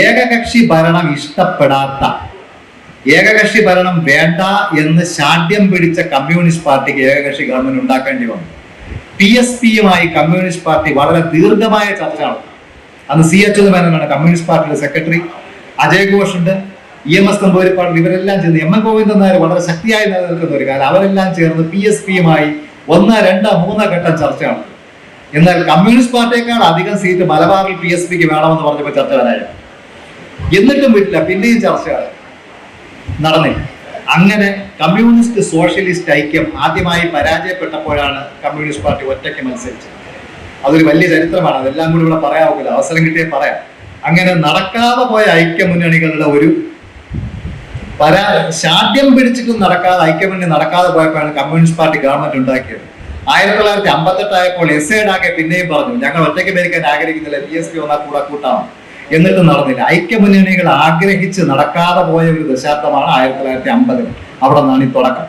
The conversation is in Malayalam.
ഏകകക്ഷി ഭരണം ഇഷ്ടപ്പെടാത്ത ഏകകക്ഷി ഭരണം വേണ്ട എന്ന് ശാഠ്യം പിടിച്ച കമ്മ്യൂണിസ്റ്റ് പാർട്ടിക്ക് ഏകകക്ഷി ഗവൺമെന്റ് ഉണ്ടാക്കേണ്ടി വന്നു. പി എസ് പിയുമായി കമ്മ്യൂണിസ്റ്റ് പാർട്ടി വളരെ ദീർഘമായ ചർച്ച നടത്തി അന്ന് സി എച്ച് മേനോനാണ് കമ്മ്യൂണിസ്റ്റ് പാർട്ടിയുടെ സെക്രട്ടറി അജയ് ഘോഷ് ഉണ്ട് ഇ എം എസ് നമ്പൂരിപ്പാട് ഇവരെല്ലാം ചേർന്ന് എം എൻ ഗോവിന്ദൻ നായർ വളരെ ശക്തിയായി നിലനിൽക്കുന്ന ഒരു കാലം. അവരെല്ലാം ചേർന്ന് പി എസ് പിയുമായി ഒന്ന് രണ്ട് മൂന്ന് ഘട്ടം ചർച്ച നടത്തി എന്നാൽ കമ്മ്യൂണിസ്റ്റ് പാർട്ടിയേക്കാൾ അധികം സീറ്റ് മലബാറിൽ പി എസ് പിക്ക് വേണമെന്ന് പറഞ്ഞപ്പോൾ ചർച്ച വരായി എന്നിട്ടും വിട്ടില്ല പിന്നെയും ചർച്ചകൾ നടന്നില്ല. അങ്ങനെ കമ്മ്യൂണിസ്റ്റ് സോഷ്യലിസ്റ്റ് ഐക്യം ആദ്യമായി പരാജയപ്പെട്ടപ്പോഴാണ് കമ്മ്യൂണിസ്റ്റ് പാർട്ടി ഒറ്റയ്ക്ക് മത്സരിച്ചത്. അതൊരു വലിയ ചരിത്രമാണ്. അതെല്ലാം കൂടി ഇവിടെ പറയാവില്ല അവസരം കിട്ടിയേ പറയാം. അങ്ങനെ നടക്കാതെ പോയ ഐക്യ മുന്നണികളുടെ ഒരു പരാ ശാഠ്യം പിടിച്ചിട്ടും നടക്കാതെ ഐക്യമുന്നണി നടക്കാതെ പോയപ്പോഴാണ് കമ്മ്യൂണിസ്റ്റ് പാർട്ടി ഗവൺമെന്റ് ഉണ്ടാക്കിയത്. ആയിരത്തി തൊള്ളായിരത്തി അമ്പത്തെട്ടായപ്പോൾ എസ് എ പിന്നെയും പറഞ്ഞു. ഞങ്ങൾ ഒറ്റയ്ക്ക് ഭരിക്കാൻ ആഗ്രഹിക്കുന്നില്ല. ബി എസ് പി ഒന്നാ കൂടെ കൂട്ടാം. എന്നിട്ടും നടന്നില്ല. ഐക്യമുന്നണികൾ ആഗ്രഹിച്ച് നടക്കാതെ പോയ ഒരു ദശാബ്ദമാണ് ആയിരത്തി തൊള്ളായിരത്തി അമ്പതിൽ. അവിടെ നിന്നാണ് ഈ തുടക്കം.